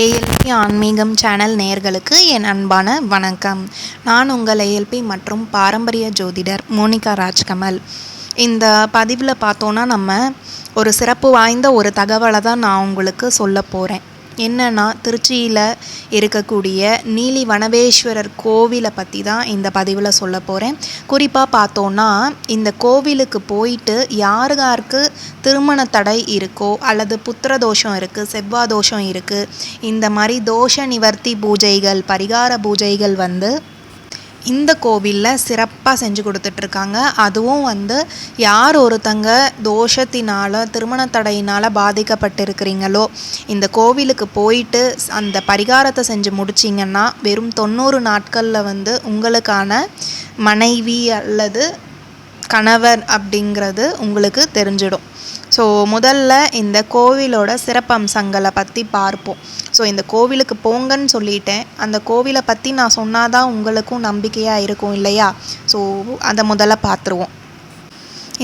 ALP ஆன்மீகம் channel நேயர்களுக்கு என் அன்பான வணக்கம். நான் உங்கள் ஏஎல்பி மற்றும் பாரம்பரிய ஜோதிடர் மோனிகா ராஜ்கமல். இந்த பதிவில் பார்த்தோன்னா நம்ம ஒரு சிறப்பு வாய்ந்த ஒரு தகவலை தான் நான் உங்களுக்கு சொல்ல போகிறேன் என்னன்னா திருச்சியில் இருக்கக்கூடிய நீலி வனவேஸ்வரர் கோவிலை பற்றி தான் இந்த பதிவில் சொல்ல போகிறேன் குறிப்பாக பார்த்தோன்னா இந்த கோவிலுக்கு போயிட்டு யாருக்காருக்கு திருமண தடை இருக்கோ அல்லது புத்திர தோஷம் இருக்குது செவ்வாய் தோஷம் இருக்குது இந்த மாதிரி தோஷ நிவர்த்தி பூஜைகள் பரிகார பூஜைகள் வந்து இந்த கோவிலில் சிறப்பாக செஞ்சு கொடுத்துட்ருக்காங்க. அதுவும் வந்து யார் ஒருத்தங்க தோஷத்தினால் திருமண தடையினால் பாதிக்கப்பட்டிருக்கிறீங்களோ இந்த கோவிலுக்கு போயிட்டு அந்த பரிகாரத்தை செஞ்சு முடிச்சிங்கன்னா வெறும் தொண்ணூறு நாட்களில் வந்து உங்களுக்கான மனைவி அல்லது கணவர் அப்படிங்கிறது உங்களுக்கு தெரிஞ்சிடும். ஸோ முதல்ல இந்த கோவிலோட சிறப்பம்சங்களை பற்றி பார்ப்போம். ஸோ இந்த கோவிலுக்கு போங்கன்னு சொல்லிட்டேன். அந்த கோவிலை பற்றி நான் சொன்னால் தான் உங்களுக்கும் நம்பிக்கையாக இருக்கும் இல்லையா? ஸோ அதை முதல்ல பார்த்துருவோம்.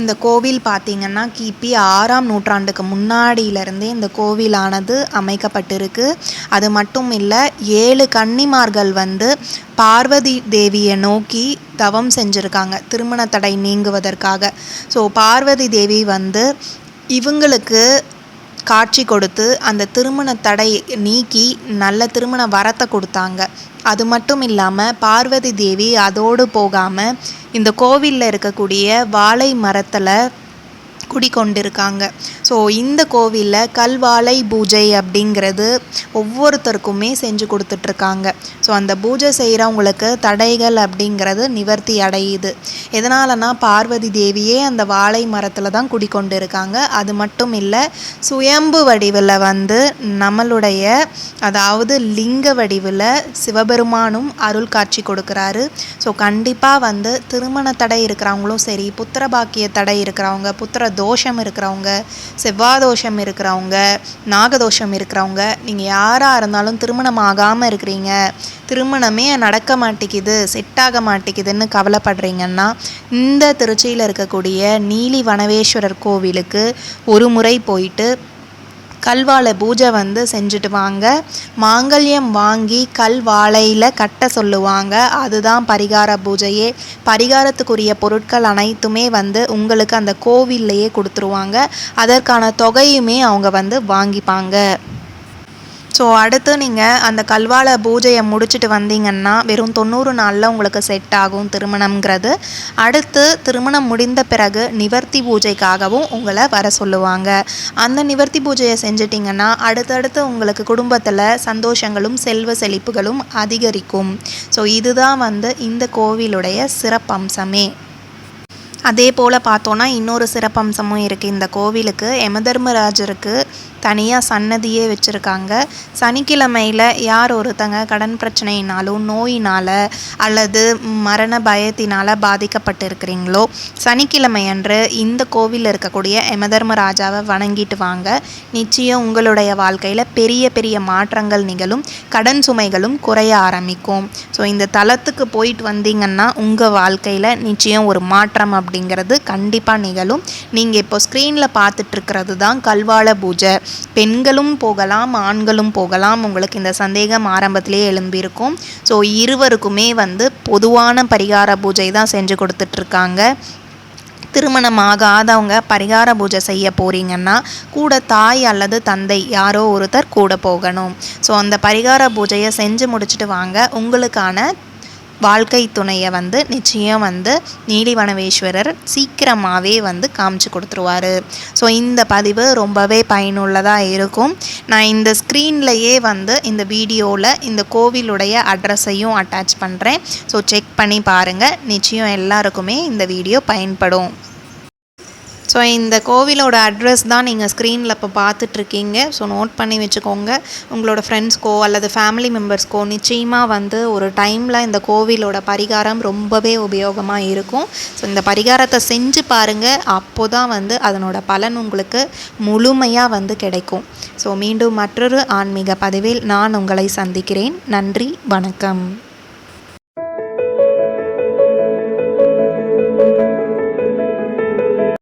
இந்த கோவில் பார்த்திங்கன்னா கிபி ஆறாம் நூற்றாண்டுக்கு முன்னாடியிலேருந்தே இந்த கோவிலானது அமைக்கப்பட்டிருக்கு. அது மட்டும் இல்லை ஏழு கன்னிமார்கள் வந்து பார்வதி தேவியை நோக்கி தவம் செஞ்சுருக்காங்க திருமண தடை நீங்குவதற்காக. ஸோ பார்வதி தேவி வந்து இவங்களுக்கு காட்சி கொடுத்து அந்த திருமண தடை நீக்கி நல்ல திருமண வரத்தை கொடுத்தாங்க. அது மட்டும் இல்லாமல் பார்வதி தேவி அதோடு போகாமல் இந்த கோவிலில் இருக்கக்கூடிய வாழை மரத்தில் குடிக்கொண்டிருக்காங்க. ஸோ இந்த கோவிலில் கல்வாழை பூஜை அப்படிங்கிறது ஒவ்வொருத்தருக்குமே செஞ்சு கொடுத்துட்ருக்காங்க. ஸோ அந்த பூஜை செய்கிறவங்களுக்கு தடைகள் அப்படிங்கிறது நிவர்த்தி அடையுது. எதனாலனா பார்வதி தேவியே அந்த வாழை மரத்தில் தான் குடிக்கொண்டு இருக்காங்க அது மட்டும் இல்லை சுயம்பு வடிவில் வந்து நம்மளுடைய அதாவது லிங்க வடிவில் சிவபெருமானும் அருள் காட்சி கொடுக்குறாரு. ஸோ கண்டிப்பாக வந்து திருமண தடை இருக்கிறவங்களும் சரி புத்திர பாக்கிய தடை இருக்கிறவங்க புத்திர தோஷம் இருக்கிறவங்க செவ்வாய் தோஷம் இருக்கிறவங்க நாகதோஷம் இருக்கிறவங்க நீங்கள் யாராக இருந்தாலும் திருமணம் ஆகாமல் இருக்கிறீங்க திருமணமே நடக்க மாட்டேங்குது செட் ஆக மாட்டேங்குதுன்னு கவலைப்படுறீங்கன்னா இந்த திருச்சியில் இருக்கக்கூடிய நீலி வனவேஸ்வரர் கோவிலுக்கு ஒரு முறை போயிட்டு கல்வாழை பூஜை வந்து செஞ்சுட்டு வாங்க. மாங்கல்யம் வாங்கி கல் வாழையில் கட்ட சொல்லுவாங்க. அதுதான் பரிகார பூஜையே. பரிகாரத்துக்குரிய பொருட்கள் அனைத்துமே வந்து உங்களுக்கு அந்த கோவில்லையே கொடுத்துருவாங்க. அதற்கான தொகையுமே அவங்க வந்து வாங்கிப்பாங்க. ஸோ அடுத்து நீங்கள் அந்த கல்வால பூஜையை முடிச்சுட்டு வந்தீங்கன்னா வெறும் தொண்ணூறு நாளில் உங்களுக்கு செட் ஆகும் திருமணம்ங்கிறது. அடுத்து திருமணம் முடிந்த பிறகு நிவர்த்தி பூஜைக்காகவும் உங்களை வர சொல்லுவாங்க. அந்த நிவர்த்தி பூஜையை செஞ்சிட்டிங்கன்னா அடுத்தடுத்து உங்களுக்கு குடும்பத்தில் சந்தோஷங்களும் செல்வ செழிப்புகளும் அதிகரிக்கும். ஸோ இதுதான் வந்து இந்த கோவிலுடைய சிறப்பம்சமே. அதே போல் பார்த்தோன்னா இன்னொரு சிறப்பம்சமும் இருக்குது இந்த கோவிலுக்கு யமதர்மராஜருக்கு தனியாக சன்னதியே வச்சுருக்காங்க. சனிக்கிழமையில் யார் ஒருத்தங்க கடன் பிரச்சனையினாலும் நோயினால் அல்லது மரண பயத்தினால் பாதிக்கப்பட்டிருக்கிறீங்களோ சனிக்கிழமை அன்று இந்த கோவிலில் இருக்கக்கூடிய யமதர்மராஜாவை வணங்கிட்டு வாங்க. நிச்சயம் உங்களுடைய வாழ்க்கையில் பெரிய பெரிய மாற்றங்கள் நிகழும். கடன் சுமைகளும் குறைய ஆரம்பிக்கும். ஸோ இந்த தளத்துக்கு போயிட்டு வந்தீங்கன்னா உங்கள் வாழ்க்கையில் நிச்சயம் ஒரு மாற்றம் அப்படி அப்படிங்கிறது கண்டிப்பாக நிகழும். நீங்கள் இப்போ ஸ்க்ரீனில் பார்த்துட்ருக்கிறது தான் கல்வாழ பூஜை. பெண்களும் போகலாம் ஆண்களும் போகலாம். உங்களுக்கு இந்த சந்தேகம் ஆரம்பத்திலே எழும்பியிருக்கும். ஸோ இருவருக்குமே வந்து பொதுவான பரிகார பூஜை தான் செஞ்சு கொடுத்துட்ருக்காங்க திருமணம் ஆகாதவங்க பரிகார பூஜை செய்ய போகிறீங்கன்னா கூட தாய் அல்லது தந்தை யாரோ ஒருத்தர் கூட போகணும். ஸோ அந்த பரிகார பூஜையை செஞ்சு முடிச்சுட்டு வாங்க. உங்களுக்கான வாழ்க்கை துணையை வந்து நிச்சயம் வந்து நீலிவனவேஸ்வரர் சீக்கிரமாகவே வந்து காமிச்சு கொடுத்துருவாரு. ஸோ இந்த பதிவு ரொம்பவே பயனுள்ளதாக இருக்கும். நான் இந்த ஸ்க்ரீன்லையே வந்து இந்த வீடியோவில் இந்த கோவிலுடைய அட்ரஸையும் அட்டாச் பண்ணுறேன் ஸோ செக் பண்ணி பாருங்கள் நிச்சயம் எல்லாருக்குமே இந்த வீடியோ பயன்படும். ஸோ இந்த கோவிலோட அட்ரஸ் தான் நீங்கள் ஸ்க்ரீனில் இப்போ பார்த்துட்ருக்கீங்க. ஸோ நோட் பண்ணி வச்சுக்கோங்க. உங்களோட ஃப்ரெண்ட்ஸ்க்கோ அல்லது ஃபேமிலி மெம்பர்ஸ்க்கோ நிச்சயமாக வந்து ஒரு டைமில் இந்த கோவிலோட பரிகாரம் ரொம்பவே உபயோகமாக இருக்கும். ஸோ இந்த பரிகாரத்தை செஞ்சு பாருங்கள் அப்போ தான் வந்து அதனோட பலன் உங்களுக்கு முழுமையாக வந்து கிடைக்கும். ஸோ மீண்டும் மற்றொரு ஆன்மீக பதிவில் நான் உங்களை சந்திக்கிறேன். நன்றி வணக்கம்.